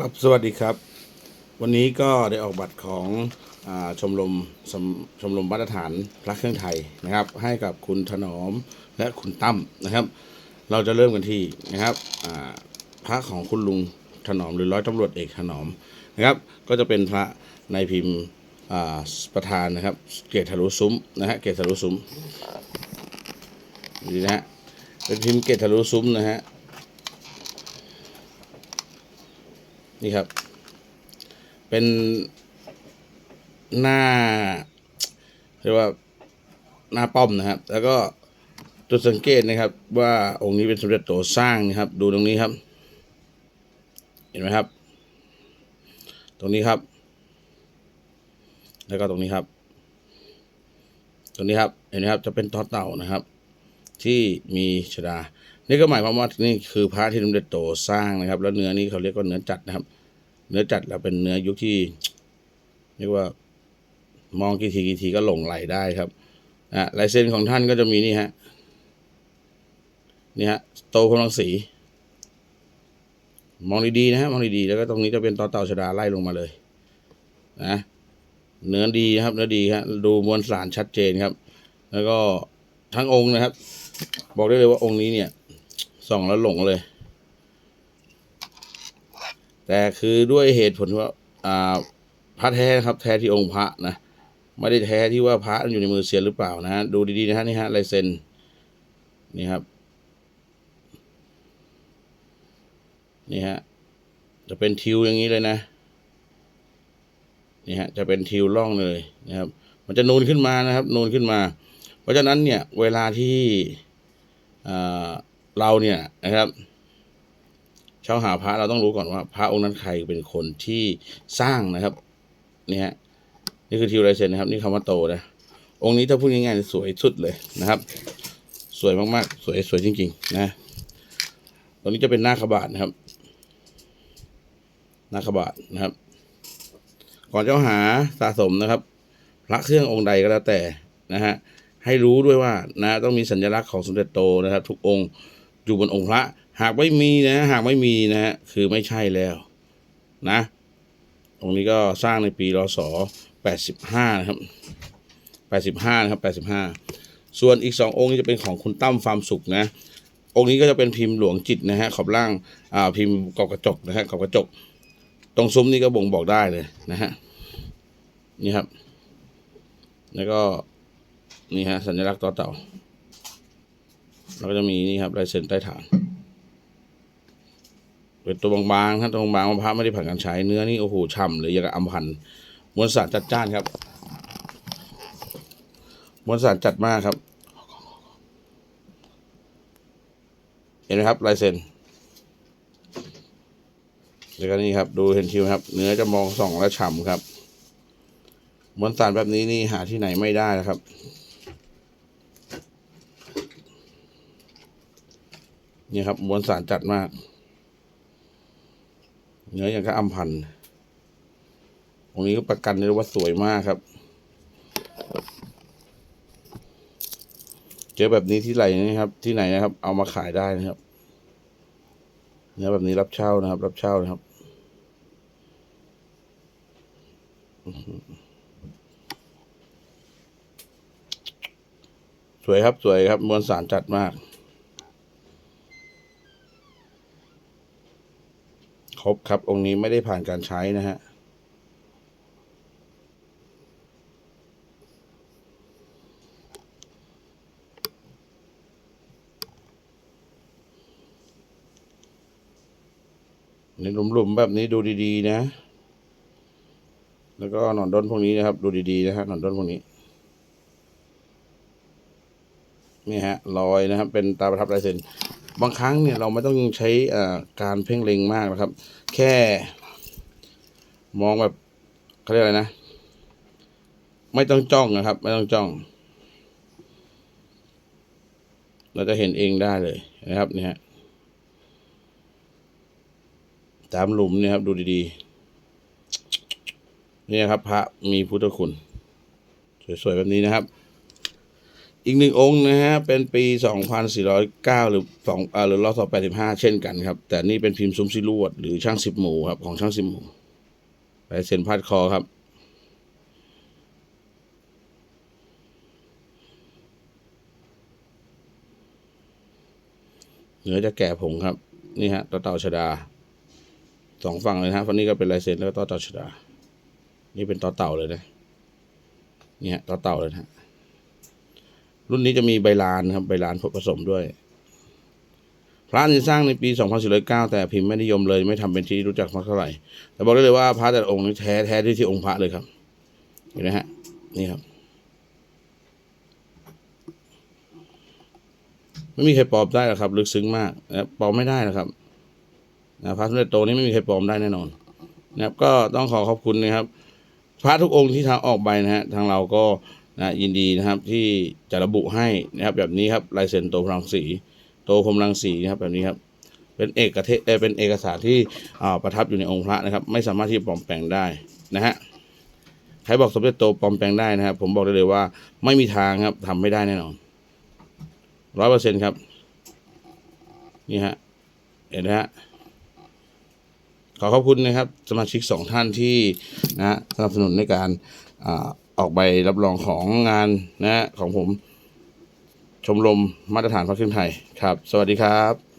ครับสวัสดีครับ วันนี้ก็ได้ออกบัตรของอชมรมชมรมมาตรฐานพระเครื่องไทยนะครับ ให้กับคุณถนอมและคุณตั้มนะครับ เราจะเริ่มกันที่นะครับพระของคุณลุงถนอมหรือร้อยตำรวจเอกถนอมนะครับ ก็จะเป็นพระในพิมพ์ประธานนะครับ เกตทะลุซุ้มนะฮะเกตทะลุซุ้มนี่นะฮะเป็นพิมพ์เกตทะลุซุ้มนะฮะ นี่ครับ เป็นหน้าเรียกว่าหน้าป้อมนะครับ แล้วก็จุดสังเกตนะครับ ว่าองค์นี้เป็นสมเด็จโตสร้างนะครับ ดูตรงนี้ครับ เห็นไหมครับ ตรงนี้ครับ แล้วก็ตรงนี้ครับ ตรงนี้ครับ เห็นไหมครับ จะเป็นตอเต่านะครับ ที่มีชดา นี่ก็หมายความว่านี่คือพระที่สมเด็จโตสร้างนะครับ แล้วเนื้อนี้เขาเรียกว่าเนื้อจัดนะครับ เนื้อจัดแล้วเป็นเนื้อยุคที่เรียกว่ามองกี่ทีกี่ทีก็หลงไหลได้ครับอะลายเซ็นของท่านก็จะมีนี่ฮะนี่ฮะโตพลังสี มองดีๆนะฮะมองดีๆแล้วก็ตรงนี้จะเป็นต่อเต่าชดาไล่ลงมาเลยนะเนื้อดีนะครับเนื้อดีครับดูมวลสารชัดเจนครับ แล้วก็ทั้งองค์นะครับ บอกได้เลยว่าองค์นี้เนี่ยส่องแล้วหลงเลย แต่คือด้วยเหตุผลว่าอ่าพระแท้ครับแท้ที่องค์พระนะไม่ได้แท้ที่ว่าพระอยู่ในมือเสียหรือเปล่านะฮะดูดีๆนะฮะนี่ฮะลายเซ็นนี่ครับนี่ฮะจะเป็นทิวอย่างนี้เลยนะนี่ฮะจะเป็นทิวล่องเลยนะครับ มันจะนูนขึ้นมานะครับ นูนขึ้นมา เพราะฉะนั้นเนี่ยเวลาที่เราเนี่ยนะครับ ช่าหาพระเราต้องรู้ก่อนว่า พระองค์นั้นใครเป็นคนที่สร้างนะครับ เนี่ฮะนี่คือทิวไรเซนนะครับ นี่คำว่าโตนะองค์นี้ถ้าพูดง่ายๆสวยสุดเลยนะครับ สวยมากๆ สวยสวยจริง ๆ นะตรงนี้จะเป็นหน้าขบาทนะครับ หน้าขบาทนะครับ ก่อนเจ้าหาสะสมนะครับ พระเครื่ององค์ใดก็แล้วแต่นะฮะให้รู้ด้วยว่านะต้องมีสัญลักษณ์ของสมเด็จโตนะครับ ทุกองค์อยู่บนองค์พระหากไม่มีนะ หากไม่มีนะฮะคือไม่ใช่แล้วนะองค์นี้ก็สร้างในปีรศ85 นะครับ 85 นะครับ 85 ส่วนอีก 2 องค์นี้จะเป็นของคุณตั้มฟาร์มสุขนะ องค์นี้ก็จะเป็นพิมพ์หลวงจิตนะฮะ ขอบล่างอ่าพิมพ์กอบกระจกนะฮะกอบกระจก ตรงซุ้มนี่ก็บ่งบอกได้เลยนะฮะ นี่ครับ แล้วก็นี่ฮะสัญลักษณ์ต่อเต่า แล้วก็จะมีนี่ครับลายเซ็นใต้ฐาน เป็นตัวบางๆถ้าตัวบางๆมะพร้าวไม่ได้ผ่านการใช้เนื้อนี่โอ้โหฉ่ำเลยอย่างกับอัมพันธ์มวลสารจัดจ้านครับ มวลสารจัดมากครับ เห็นไหมครับลายเซ็นแล้วก็นี่ครับ ดูเห็นทิวครับ เนื้อจะมองส่องและฉ่ำครับมวลสารแบบนี้นี่หาที่ไหนไม่ได้นะครับนี่ครับมวลสารจัดมาก เนื้ออย่างกับอัมพันธ์ตรงนี้ก็ประกันได้ว่าสวยมากครับ เจอแบบนี้ที่ไหนนะครับ ที่ไหนนะครับ เอามาขายได้นะครับ เนื้อแบบนี้รับเช่านะครับ รับเช่านะครับสวยครับสวยครับ มวลสารจัดมาก ครบครับ องค์นี้ไม่ได้ผ่านการใช้นะฮะในหลุมๆแบบนี้ดูดีๆนะ แล้วก็หนอนด้นพวกนี้นะครับ ดูดีๆนะฮะหนอนด้นพวกนี้ นี่ฮะรอยนะครับ เป็นตาประทับลายเซ็น บางครั้งเนี่ยเราไม่ต้องใช้อ่าการเพ่งเล็งมากนะครับ แค่มองแบบเขาเรียกอะไรนะ ไม่ต้องจ้องนะครับ ไม่ต้องจ้อง เราจะเห็นเองได้เลยนะครับเนี่ฮะตามหลุมเนี่ยครับ ดูดีๆ เนี่ยครับ พระมีพุทธคุณ สวยๆ แบบนี้นะครับ อีกหนึ่งองค์นะฮะ เป็นปี 2409 หรือ2อ่าหรือรศ85 เช่นกันครับ แต่นี่เป็นพิมพ์ซุ้มซิลวด หรือช่างสิบหมู่ครับ ของช่างสิบหมู่ลายเซ็นพาดคอครับ เนื้อจะแก่ผงครับ นี่ฮะต่อเต่าชดาสองฝั่งเลยนะฮะฝั่งนี้ก็เป็นลายเซ็นแล้วก็ต่อเต่าชดา นี่เป็นต่อเต่าเลยนะนี่ฮะต่อเต่าเลยนะฮะ รุ่นนี้จะมีใบลานครับใบลานผสมด้วย พระนี่สร้างในปี 2409 แต่พิมพ์ไม่นิยมเลยไม่ทำเป็นที่รู้จักมากเท่าไหร่ แต่บอกได้เลยว่าพระแต่องค์นี่แท้แท้ที่ที่องค์พระเลยครับเห็นไหมฮะ นี่ครับ ไม่มีใครปลอมได้หรอกครับ ลึกซึ้งมากนะปลอมไม่ได้นะครับนะพระสมเด็จโตนี่ไม่มีใครปลอมได้แน่นอน นะครับ ก็ต้องขอขอบคุณนะครับพระทุกองค์ที่ทางออกใบนะฮะทางเราก็ นะยินดีนะครับที่จะระบุให้นะครับแบบนี้ครับลายเซ็นโตพลังสีโตพรมรังสีนะครับแบบนี้ครับเป็นเอกเทศเอ่อเป็นเอกสารที่ประทับอยู่ในองค์พระนะครับ ไม่สามารถที่จะปลอมแปลงได้นะฮะใครบอกสมเด็จโตปลอมแปลงได้นะครับ ผมบอกได้เลยว่าไม่มีทางครับทำไม่ได้แน่นอนร้อยเปอร์เซ็นครับ นี่ฮะเห็นไหมฮะขอขอบคุณนะครับ สมาชิกสองท่านที่นะฮะสนับสนุนในการ ออกใบรับรองของงานนะฮะของผม ชมรมมาตรฐานพระเครื่องไทยครับ สวัสดีครับ